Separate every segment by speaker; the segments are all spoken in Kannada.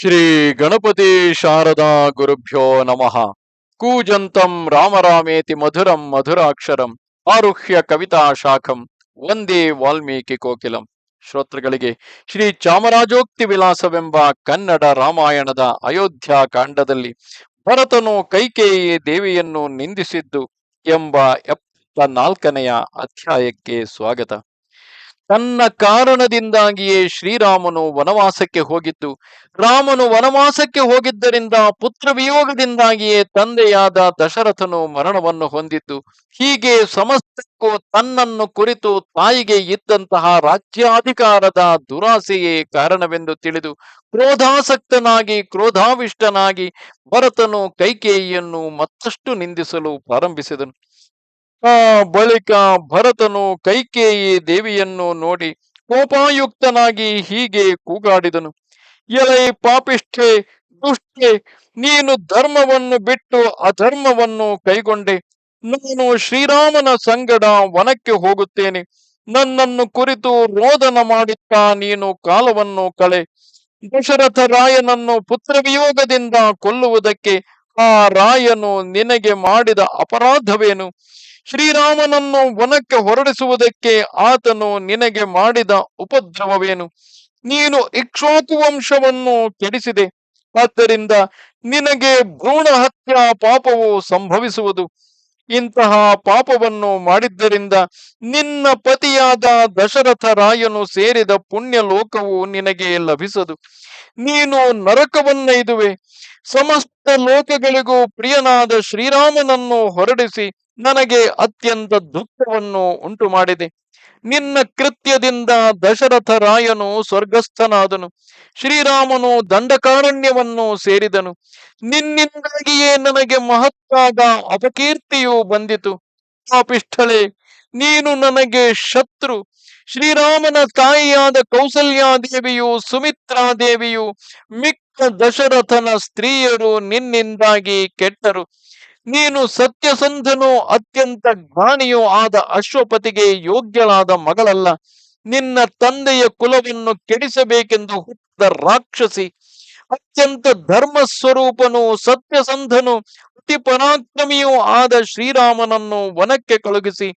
Speaker 1: ಶ್ರೀ ಗಣಪತಿ ಶಾರದಾ ಗುರುಭ್ಯೋ ನಮಃ. ಕೂಜಂತಂ ರಾಮರಾಮೇತಿ ಮಧುರಂ ಮಧುರಾಕ್ಷರಂ ಆರುಹ್ಯ ಕವಿತಾ ಶಾಖಂ ವಂದೇ ವಾಲ್ಮೀಕಿ ಕೋಕಿಲಂ. ಶ್ರೋತೃಗಳಿಗೆ ಶ್ರೀ ಚಾಮರಾಜೋಕ್ತಿ ವಿಲಾಸವೆಂಬ ಕನ್ನಡ ರಾಮಾಯಣದ ಅಯೋಧ್ಯ ಕಾಂಡದಲ್ಲಿ ಭರತನು ಕೈಕೇಯಿ ದೇವಿಯನ್ನು ನಿಂದಿಸಿದ್ದು ಎಂಬ ಎಪ್ಪತ್ತ ನಾಲ್ಕನೆಯ ಅಧ್ಯಾಯಕ್ಕೆ ಸ್ವಾಗತ. ತನ್ನ ಕಾರಣದಿಂದಾಗಿಯೇ ಶ್ರೀರಾಮನು ವನವಾಸಕ್ಕೆ ಹೋಗಿದ್ದು ರಾಮನು ವನವಾಸಕ್ಕೆ ಹೋಗಿದ್ದರಿಂದ ಪುತ್ರ ವಿಯೋಗದಿಂದಾಗಿಯೇ ತಂದೆಯಾದ ದಶರಥನು ಮರಣವನ್ನು ಹೊಂದಿದ್ದು, ಹೀಗೆ ಸಮಸ್ತಕ್ಕೂ ತನ್ನನ್ನು ಕುರಿತು ತಾಯಿಗೆ ಇದ್ದಂತಹ ರಾಜ್ಯಾಧಿಕಾರದ ದುರಾಸೆಯೇ ಕಾರಣವೆಂದು ತಿಳಿದು, ಕ್ರೋಧಾಸಕ್ತನಾಗಿ, ಕ್ರೋಧಾವಿಷ್ಟನಾಗಿ ಭರತನು ಕೈಕೇಯಿಯನ್ನು ಮತ್ತಷ್ಟು ನಿಂದಿಸಲು ಪ್ರಾರಂಭಿಸಿದನು. ಆ ಬಳಿಕ ಭರತನು ಕೈಕೇಯಿ ದೇವಿಯನ್ನು ನೋಡಿ ಕೋಪಾಯುಕ್ತನಾಗಿ ಹೀಗೆ ಕೂಗಾಡಿದನು. ಎಲೈ ಪಾಪಿಷ್ಠೆ, ದುಷ್ಟೆ, ನೀನು ಧರ್ಮವನ್ನು ಬಿಟ್ಟು ಅಧರ್ಮವನ್ನು ಕೈಗೊಂಡೆ. ನಾನು ಶ್ರೀರಾಮನ ಸಂಗಡ ವನಕ್ಕೆ ಹೋಗುತ್ತೇನೆ. ನನ್ನನ್ನು ಕುರಿತು ರೋದನ ಮಾಡುತ್ತಾ ನೀನು ಕಾಲವನ್ನು ಕಳೆ. ದಶರಥ ರಾಯನನ್ನು ಪುತ್ರವಿಯೋಗದಿಂದ ಕೊಲ್ಲುವುದಕ್ಕೆ ಆ ರಾಯನು ನಿನಗೆ ಮಾಡಿದ ಅಪರಾಧವೇನು? ಶ್ರೀರಾಮನನ್ನು ವನಕ್ಕೆ ಹೊರಡಿಸುವುದಕ್ಕೆ ಆತನು ನಿನಗೆ ಮಾಡಿದ ಉಪದ್ರವವೇನು? ನೀನು ಇಕ್ಷಾಕು ವಂಶವನ್ನು ಕೆಡಿಸಿದೆ. ಆದ್ದರಿಂದ ನಿನಗೆ ಭ್ರೂಣ ಹತ್ಯಾ ಪಾಪವು ಸಂಭವಿಸುವುದು. ಇಂತಹ ಪಾಪವನ್ನು ಮಾಡಿದ್ದರಿಂದ ನಿನ್ನ ಪತಿಯಾದ ದಶರಥ ರಾಯನು ಸೇರಿದ ಪುಣ್ಯ ಲೋಕವು ನಿನಗೆ ಲಭಿಸದು. ನೀನು ನರಕವನ್ನೈದುವೆ. ಸಮಸ್ತ ಲೋಕಗಳಿಗೂ ಪ್ರಿಯನಾದ ಶ್ರೀರಾಮನನ್ನು ಹೊರಡಿಸಿ ನನಗೆ ಅತ್ಯಂತ ದುಃಖವನ್ನು ಉಂಟು ಮಾಡಿದೆ ನಿನ್ನ ಕೃತ್ಯದಿಂದ ದಶರಥ ರಾಯನು ಸ್ವರ್ಗಸ್ಥನಾದನು. ಶ್ರೀರಾಮನು ದಂಡಕಾರಣ್ಯವನ್ನು ಸೇರಿದನು. ನಿನ್ನಿಂದಾಗಿಯೇ ನನಗೆ ಮಹತ್ತಾದ ಅಪಕೀರ್ತಿಯು ಬಂದಿತು. ಪಾಪಿಷ್ಠಳೆ, ನೀನು ನನಗೆ ಶತ್ರು. ಶ್ರೀರಾಮನ ತಾಯಿಯಾದ ಕೌಸಲ್ಯಾದೇವಿಯು ಸುಮಿತ್ರಾದೇವಿಯು ಮಿಕ್ಕ ದಶರಥನ ಸ್ತ್ರೀಯರು ನಿನ್ನಿಂದಾಗಿ ಕೆಟ್ಟರು. ನೀನು ಸತ್ಯಸಂಧನು, ಅತ್ಯಂತ ಜ್ಞಾನಿಯೂ ಆದ ಅಶ್ವಪತಿಗೆ ಯೋಗ್ಯಳಾದ ಮಗಳಲ್ಲ. ನಿನ್ನ ತಂದೆಯ ಕುಲವನ್ನು ಕೆಡಿಸಬೇಕೆಂದು ಹುಟ್ಟಿದ ರಾಕ್ಷಸಿ, ಅತ್ಯಂತ ಧರ್ಮ ಸ್ವರೂಪನು ಸತ್ಯಸಂಧನು, ಅತಿ ಪರಾಕ್ರಮಿಯೂ ಆದ ಶ್ರೀರಾಮನನ್ನು ವನಕ್ಕೆ ಕಳುಹಿಸಿ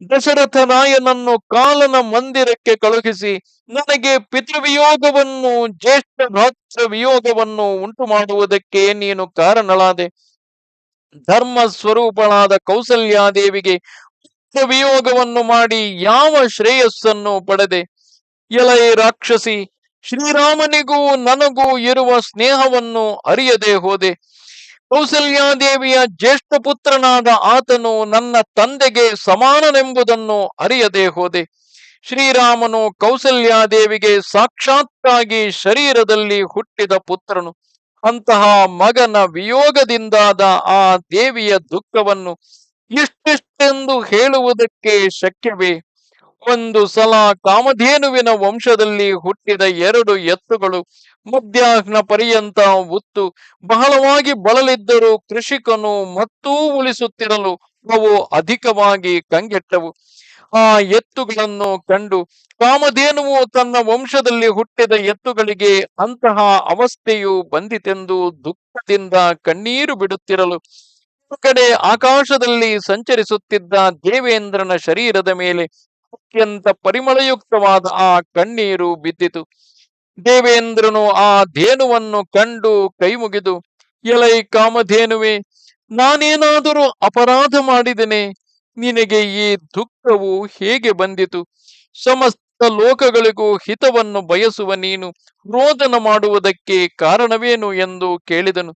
Speaker 1: ದಶರಥ ರಾಯನನ್ನು ಕಾಲನ ಮಂದಿರಕ್ಕೆ ಕಳುಹಿಸಿ ನನಗೆ ಪಿತೃವಿಯೋಗವನ್ನು, ಜ್ಯೇಷ್ಠ ಭ್ರಾತೃ ವಿಯೋಗವನ್ನು ಉಂಟು ಮಾಡುವುದಕ್ಕೆ ನೀನು ಕಾರಣಳಾದೆ. ಧರ್ಮ ಸ್ವರೂಪಳಾದ ಕೌಸಲ್ಯಾದೇವಿಗೆ ವಿಯೋಗವನ್ನು ಮಾಡಿ ಯಾವ ಶ್ರೇಯಸ್ಸನ್ನು ಪಡೆದೆ? ಎಲೈ ರಾಕ್ಷಸಿ, ಶ್ರೀರಾಮನಿಗೂ ನನಗೂ ಇರುವ ಸ್ನೇಹವನ್ನು ಅರಿಯದೆ ಹೋದೆ. ಕೌಸಲ್ಯಾದೇವಿಯ ಜ್ಯೇಷ್ಠ ಪುತ್ರನಾದ ಆತನು ನನ್ನ ತಂದೆಗೆ ಸಮಾನನೆಂಬುದನ್ನು ಅರಿಯದೆ ಹೋದೆ. ಶ್ರೀರಾಮನು ಕೌಸಲ್ಯಾದೇವಿಗೆ ಸಾಕ್ಷಾತ್ತಾಗಿ ಶರೀರದಲ್ಲಿ ಹುಟ್ಟಿದ ಪುತ್ರನು. ಅಂತಹ ಮಗನ ವಿಯೋಗದಿಂದಾದ ಆ ದೇವಿಯ ದುಃಖವನ್ನು ಇಷ್ಟಿಷ್ಟೆಂದು ಹೇಳುವುದಕ್ಕೆ ಶಕ್ಯವೇ? ಒಂದು ಸಲ ಕಾಮಧೇನುವಿನ ವಂಶದಲ್ಲಿ ಹುಟ್ಟಿದ ಎರಡು ಎತ್ತುಗಳು ಮಧ್ಯಾಹ್ನ ಪರ್ಯಂತ ಉತ್ತು ಬಹಳವಾಗಿ ಬಳಲಿದ್ದರೂ ಕೃಷಿಕನು ಮತ್ತೂ ಉಳಿಸುತ್ತಿರಲು ಅವು ಅಧಿಕವಾಗಿ ಕಂಗೆಟ್ಟವು. ಆ ಎತ್ತುಗಳನ್ನು ಕಂಡು ಕಾಮಧೇನುವು ತನ್ನ ವಂಶದಲ್ಲಿ ಹುಟ್ಟಿದ ಎತ್ತುಗಳಿಗೆ ಅಂತಹ ಅವಸ್ಥೆಯು ಬಂದಿತೆಂದು ದುಃಖದಿಂದ ಕಣ್ಣೀರು ಬಿಡುತ್ತಿರಲು. ಕಡೆ ಆಕಾಶದಲ್ಲಿ ಸಂಚರಿಸುತ್ತಿದ್ದ ದೇವೇಂದ್ರನ ಶರೀರದ ಮೇಲೆ ಅತ್ಯಂತ ಪರಿಮಳಯುಕ್ತವಾದ ಆ ಕಣ್ಣೀರು ಬಿದ್ದಿತು. ದೇವೇಂದ್ರನು ಆ ಧೇನುವನ್ನು ಕಂಡು ಕೈ ಮುಗಿದು ಎಲೈ ಕಾಮಧೇನುವೆ, ನಾನೇನಾದರೂ ಅಪರಾಧ ಮಾಡಿದೆನೆ? ನಿನಗೆ ಈ ದುಃಖವು ಹೇಗೆ ಬಂದಿತು? ಸಮಸ್ತ ಲೋಕಗಳಿಗೂ ಹಿತವನ್ನು ಬಯಸುವ ನೀನು ರೋದನ ಮಾಡುವುದಕ್ಕೆ ಕಾರಣವೇನು? ಎಂದು ಕೇಳಿದನು.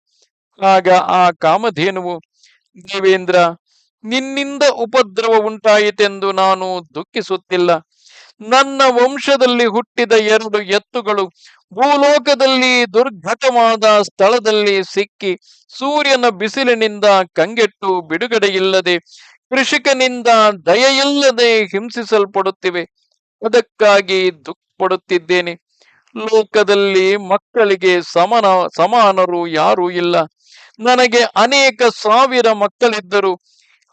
Speaker 1: ಆಗ ಆ ಕಾಮಧೇನುವು, ದೇವೇಂದ್ರ ನಿನ್ನಿಂದ ಉಪದ್ರವ ಉಂಟಾಯಿತೆಂದು ನಾನು ದುಃಖಿಸುತ್ತಿಲ್ಲ. ನನ್ನ ವಂಶದಲ್ಲಿ ಹುಟ್ಟಿದ ಎರಡು ಎತ್ತುಗಳು ಭೂಲೋಕದಲ್ಲಿ ದುರ್ಘಟವಾದ ಸ್ಥಳದಲ್ಲಿ ಸಿಕ್ಕಿ ಸೂರ್ಯನ ಬಿಸಿಲಿನಿಂದ ಕಂಗೆಟ್ಟು ಬಿಡುಗಡೆಯಿಲ್ಲದೆ ಕೃಷಿಕನಿಂದ ದಯೆಯಿಲ್ಲದೆ ಹಿಂಸಿಸಲ್ಪಡುತ್ತಿವೆ. ಅದಕ್ಕಾಗಿ ದುಃಖ ಪಡುತ್ತಿದ್ದೇನೆ ಲೋಕದಲ್ಲಿ ಮಕ್ಕಳಿಗೆ ಸಮನ, ಸಮಾನರು ಯಾರೂ ಇಲ್ಲ. ನನಗೆ ಅನೇಕ ಸಾವಿರ ಮಕ್ಕಳಿದ್ದರು.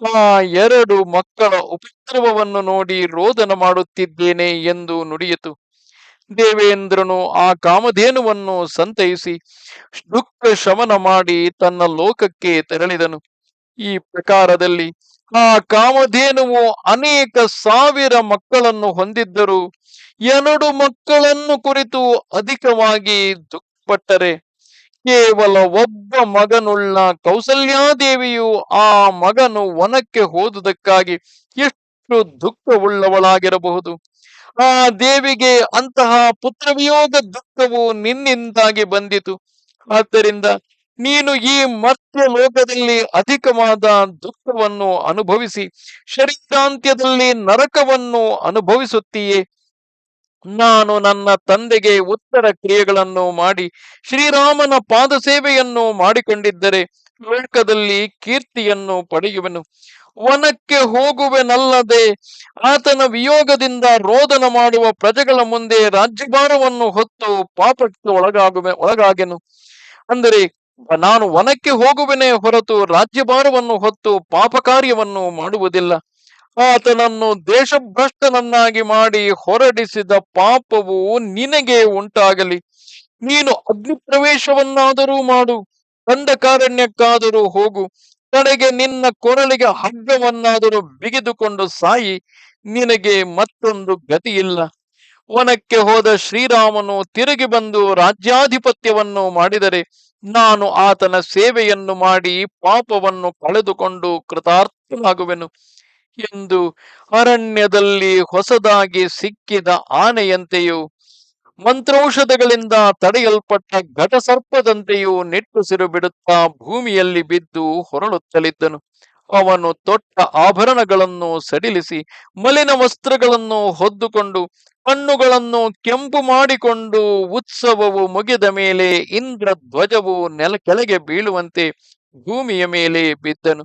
Speaker 1: ಆ ಎರಡು ಮಕ್ಕಳ ಉಪದ್ರವವನ್ನು ನೋಡಿ ರೋದನ ಮಾಡುತ್ತಿದ್ದೇನೆ ಎಂದು ನುಡಿಯಿತು. ದೇವೇಂದ್ರನು ಆ ಕಾಮಧೇನುವನ್ನು ಸಂತೈಸಿ ದುಃಖ ಶಮನ ಮಾಡಿ ತನ್ನ ಲೋಕಕ್ಕೆ ತೆರಳಿದನು. ಈ ಪ್ರಕಾರದಲ್ಲಿ ಆ ಕಾಮಧೇನುವು ಅನೇಕ ಸಾವಿರ ಮಕ್ಕಳನ್ನು ಹೊಂದಿದ್ದರು ಎರಡು ಮಕ್ಕಳನ್ನು ಕುರಿತು ಅಧಿಕವಾಗಿ ದುಃಖಪಟ್ಟರೆ ಕೇವಲ ಒಬ್ಬ ಮಗನುಳ್ಳ ಕೌಸಲ್ಯಾದೇವಿಯು ಆ ಮಗನು ವನಕ್ಕೆ ಹೋದುದಕ್ಕಾಗಿ ಎಷ್ಟು ದುಃಖವುಳ್ಳವಳಾಗಿರಬಹುದು. ಆ ದೇವಿಗೆ ಅಂತಹ ಪುತ್ರವಿಯೋಗ ದುಃಖವು ನಿನ್ನಿಂದಾಗಿ ಬಂದಿತು. ಆದ್ದರಿಂದ ನೀನು ಈ ಮರ್ತ್ಯ ಲೋಕದಲ್ಲಿ ಅಧಿಕವಾದ ದುಃಖವನ್ನು ಅನುಭವಿಸಿ, ಶರೀರಾಂತ್ಯದಲ್ಲಿ ನರಕವನ್ನು ಅನುಭವಿಸುತ್ತೀಯೇ. ನಾನು ನನ್ನ ತಂದೆಗೆ ಉತ್ತರ ಕ್ರಿಯೆಗಳನ್ನು ಮಾಡಿ ಶ್ರೀರಾಮನ ಪಾದ ಸೇವೆಯನ್ನು ಮಾಡಿಕೊಂಡಿದ್ದರೆ ಲೋಕದಲ್ಲಿ ಕೀರ್ತಿಯನ್ನು ಪಡೆಯುವೆನು. ವನಕ್ಕೆ ಹೋಗುವೆನಲ್ಲದೆ ಆತನ ವಿಯೋಗದಿಂದ ರೋದನ ಮಾಡುವ ಪ್ರಜೆಗಳ ಮುಂದೆ ರಾಜ್ಯಭಾರವನ್ನು ಹೊತ್ತು ಪಾಪಕ್ಕೆ ಒಳಗಾಗುವೆ, ಒಳಗಾಗೆನು. ಅಂದರೆ ನಾನು ವನಕ್ಕೆ ಹೋಗುವೆನೇ ಹೊರತು ರಾಜ್ಯಭಾರವನ್ನು ಹೊತ್ತು ಪಾಪ ಕಾರ್ಯವನ್ನು ಮಾಡುವುದಿಲ್ಲ. ಆತನನ್ನು ದೇಶಭ್ರಷ್ಟನನ್ನಾಗಿ ಮಾಡಿ ಹೊರಡಿಸಿದ ಪಾಪವು ನಿನಗೆ ಉಂಟಾಗಲಿ. ನೀನು ಅಗ್ನಿ ಪ್ರವೇಶವನ್ನಾದರೂ ಮಾಡು, ದಂಡಕಾರಣ್ಯಕ್ಕಾದರೂ ಹೋಗು. ಕಡೆಗೆ ನಿನ್ನ ಕೊರಳಿಗೆ ಹಗ್ಗವನ್ನಾದರೂ ಬಿಗಿದುಕೊಂಡು ಸಾಯಿ. ನಿನಗೆ ಮತ್ತೊಂದು ಗತಿಯಿಲ್ಲ. ವನಕ್ಕೆ ಹೋದ ಶ್ರೀರಾಮನು ತಿರುಗಿ ಬಂದು ರಾಜ್ಯಾಧಿಪತ್ಯವನ್ನು ಮಾಡಿದರೆ, ನಾನು ಆತನ ಸೇವೆಯನ್ನು ಮಾಡಿ ಪಾಪವನ್ನು ಕಳೆದುಕೊಂಡು ಕೃತಾರ್ಥನಾಗುವೆನು. ಎಂದು ಅರಣ್ಯದಲ್ಲಿ ಹೊಸದಾಗಿ ಸಿಕ್ಕಿದ ಆನೆಯಂತೆಯೂ ಮಂತ್ರೌಷಧಗಳಿಂದ ತಡೆಯಲ್ಪಟ್ಟ ಘಟಸರ್ಪದಂತೆಯೂ ನಿಟ್ಟುಸಿರು ಬಿಡುತ್ತಾ ಭೂಮಿಯಲ್ಲಿ ಬಿದ್ದು ಹೊರಳುತ್ತಲಿದ್ದನು. ಅವನು ತೊಟ್ಟ ಆಭರಣಗಳನ್ನು ಸಡಿಲಿಸಿ ಮಲಿನ ವಸ್ತ್ರಗಳನ್ನು ಹೊದ್ದುಕೊಂಡು ಕಣ್ಣುಗಳನ್ನು ಕೆಂಪು ಮಾಡಿಕೊಂಡು ಉತ್ಸವವು ಮುಗಿದ ಮೇಲೆ ಇಂದ್ರ ಧ್ವಜವು ನೆಲ ಕೆಳಗೆ ಬೀಳುವಂತೆ ಭೂಮಿಯ ಮೇಲೆ ಬಿದ್ದನು.